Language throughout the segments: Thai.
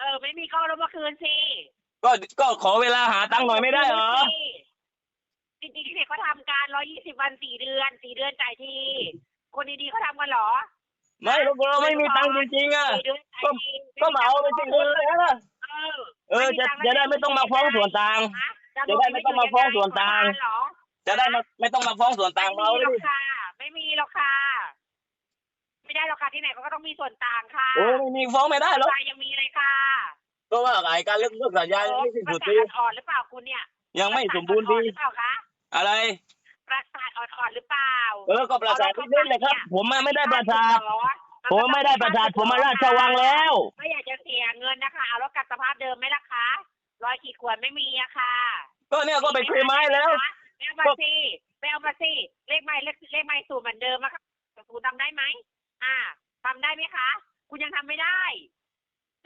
เออ ไม่มีก็เอารถมาคืนสิก็ก็ขอเวลาหาตังค์หน่อยไม่ได้เหรอ จริงๆเด็กเขาทำการร้อยี่สิบวันสี่เดือนสี่เดือนจ่ายที คนดีๆเขาทำกันเหรอไม่เราเราไม่มีตังค์จริงๆอะสี่เดือนจ่ายทีก็มาเอาไปสิเงินเลยนะเออเออจะจะได้ไม่ต้องมาฟ้องส่วนต่างฮะจะได้ไม่ต้องมาฟ้องส่วนต่าง เหรอ จะได้ไม่ไม่ต้องมาฟ้องส่วนต่างไม่เรามีหรดิอกค่ะ ไม่มีหรอกค่ะ ไม่ได้หรอกค่ะที่ไหนเขาก็ต้องมีส่วนต่างค่ะโอ้ไม่มีฟ้องไม่ได้หรอกใจยังมี เลยค่ะก็ว่าไอ้การเลิกเลิกสัญญายังไม่สิ้นปสุระดสาดีทอ่อนหรือเปล่าคุณเนี่ยยังไม่สมบูรณ์ดี ประสาทอ่อนหรือเปล่าคะอะไร ประสาทอ่อนๆหรือเปล่าเออก็ประสาทนิดนิดเลยครับ ผมมาไม่ได้ประสาทเหรอผมไม่ได้ประสาทผมมาราชวังแล้ว ไม่อยากจะเสียเงินนะคะเอารถกลับสภาพเดิมไหมล่ะคะรอยขีดข่วนไม่มีอะค่ะ ก็เนี่ยก็ไปเคลมไม้แล้วไปเอามาสิไปเอามาสิเลขไม้เลขเลขไม้สูตรเหมือนเดิมอะค่ะสูตรทำได้ไหมอ่าทำได้ไหมคะ คุณยังทำไม่ได้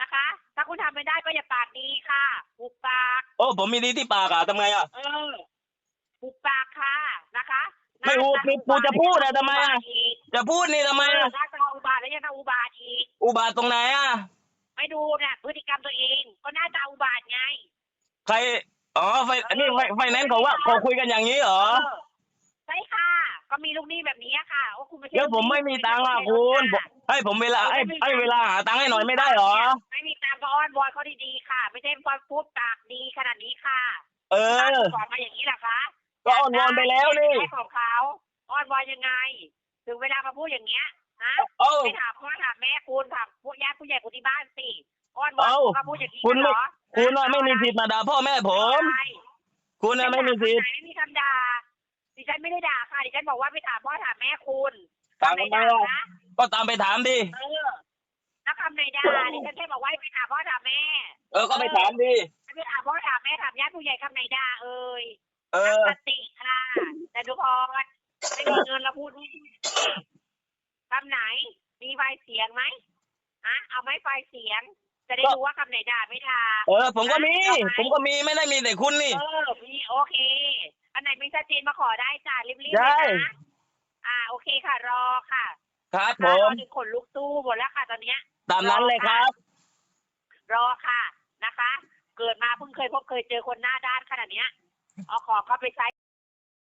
นะคะ ถ้าคุณทำไม่ได้ก็อย่าปากดีค่ะหุบปาก โอ้ผมมีดีที่ปากอะทำไงอะเออหุบปากค่ะนะคะไม่หุบนี่กูจะพูดอะทำไมอะ จะพูดนี่ทำไมเอออะถ้าจะอุบาทแล้วยังจะอุบาทอีกอุบาทตรงไหนอะไม่ดูเนี่ยพฤติกรรมตัวเอง ก็น่าจะอุบาทไง ใคร อ๋อไฟอันนี้ไฟไฟแนนซ์เขาว่าเขาคุยกันอย่างนี้เหรอ เออใช่ค่ะ ก็มีลูกหนี้แบบนี้อะค่ะโอ้คุณไม่ใช่แล้วผมไม่มีตังค์อะคุณผมให้ผมเวลาให้ให้เวลาหาตังค์ให้หน่อยไม่ได้เหรอ ไม่มีตังค์ก็อ้อนวอนเขาดีๆค่ะ ไม่ใช่พอพูดปากดีขนาดนี้ค่ะ เออสอนมาอย่างนี้เหรอคะก็อ้อนวอนไปแล้วนี่ให้ของเขาอ้อนวอนยังไง ถึงเวลามาพูดอย่างเงี้ยฮะเอ้าไม่ถามพ่อถามแม่คุณถามพวกญาติผู้ใหญ่คนที่บ้านสิอ้อนวอนเอ้าก็พูดอย่างนี้คุณไม่เหรอคุณน่ะไม่มีสิทธิ์มาด่าพ่อแม่ผมใช่คุณน่ะไม่มีสิทธิ์ไม่มีคำด่า ดิฉันไม่ได้ด่าค่ะดิฉันบอกว่าไปถามพ่อถามแม่คุณถามคำไหนทำไมด่าอะนะก็ตามไปถามดิ เออแล้วคำไหนด่าดิฉันแค่บอกว่าให้ไปถามพ่อถามแม่เออ ก็ไปถามดิ ไม่ไปถามพ่อถามแม่ถามญาติผู้ใหญ่คำไหนด่าเอ่ยเอตั้งอ สติค่ะแต่ดูพอไม่มีเงินเราพูดไม่ถูกคำไหน มีไฟเสียงไหมฮะเอาไหมไฟเสียง จะได้รู้ว่าคำไหนด่าไม่ด่า เออ ผมก็มี ผมก็มี ไม่ได้มีแต่คุณนี่ เออมีโอเค อันไหนไม่ชัดเจนมาขอได้จ้ารีบๆได้ เลยนะอ่าโอเคค่ะรอค่ะครับผรอมถึงขนลุกสู้หมดแล้วค่ะ ตอนเนี้ย ตามนั้นเลยครับ รอค่ะนะคะ เกิดมาเพิ่งเคยพบเคยเจอคนหน้าด้านขนาดเนี้ยเอาของเขาไปใช้